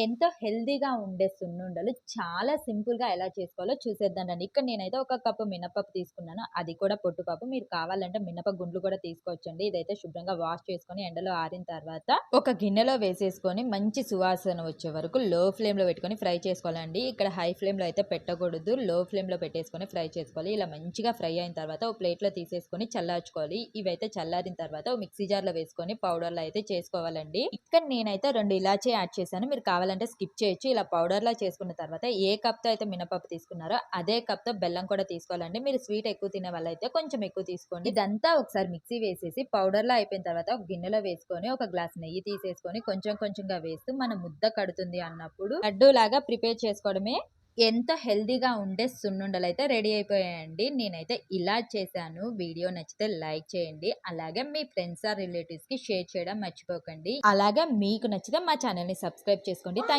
ఎంతో హెల్దీగా ఉండే సున్నుండలు చాలా సింపుల్‌గా ఎలా చేసుకోవాలో చూసేద్దానండి ఇక్కడ నేనైతే ఒక కప్పు మినపప్పు తీసుకున్నాను. అది కూడా పొట్టుపప్పు. మీరు కావాలంటే మినప గుండ్లు కూడా తీసుకోవచ్చండి. ఇదైతే శుభ్రంగా వాష్ చేసుకొని ఎండలో ఆరిన తర్వాత ఒక గిన్నెలో వేసేసుకొని మంచి సువాసన వచ్చే వరకు లో ఫ్లేమ్‌లో పెట్టుకొని ఫ్రై చేసుకోవాలండి. ఇక్కడ హై ఫ్లేమ్‌లో అయితే పెట్టకూడదు. లో ఫ్లేమ్‌లో పెట్టేసుకొని ఫ్రై చేసుకోవాలి. ఇలా మంచిగా ఫ్రై అయిన తర్వాత ఒక ప్లేట్‌లో తీసేసుకొని చల్లార్చుకోవాలి. ఇవైతే చల్లారిన తర్వాత ఓ మిక్సీ జార్‌లో వేసుకొని పౌడర్లో అయితే చేసుకోవాలండి. ఇక్కడ నేనైతే రెండు ఇలాచీ యాడ్ చేశాను. మీరు కావాలి కావాలంటే స్కిప్ చేయొచ్చు. ఇలా పౌడర్‌లా చేసుకున్న తర్వాత ఏ కప్‌తో అయితే మినపప్పు తీసుకున్నారో అదే కప్‌తో బెల్లం కూడా తీసుకోవాలండి. మీరు స్వీట్ ఎక్కువ తినే వాళ్ళైతే కొంచెం ఎక్కువ తీసుకోండి. ఇదంతా ఒకసారి మిక్సీ వేసేసి పౌడర్‌లా అయిపోయిన తర్వాత ఒక గిన్నెలో వేసుకొని ఒక గ్లాస్ నెయ్యి తీసేసుకొని కొంచెం కొంచెంగా వేస్తూ మన ముద్ద కడుతుంది అన్నప్పుడు లడ్డూలాగా ప్రిపేర్ చేసుకోవడమే. ఎంతో హెల్దీగా ఉండే సున్నుండలు అయితే రెడీ అయిపోయాయండి. నేనైతే ఇలా చేశాను. వీడియో నచ్చితే లైక్ చేయండి. అలాగే మీ ఫ్రెండ్స్ ఆర్ రిలేటివ్స్‌కి షేర్ చేయడం మర్చిపోకండి. అలాగే మీకు నచ్చితే మా ఛానల్ని సబ్స్క్రైబ్ చేసుకోండి. థ్యాంక్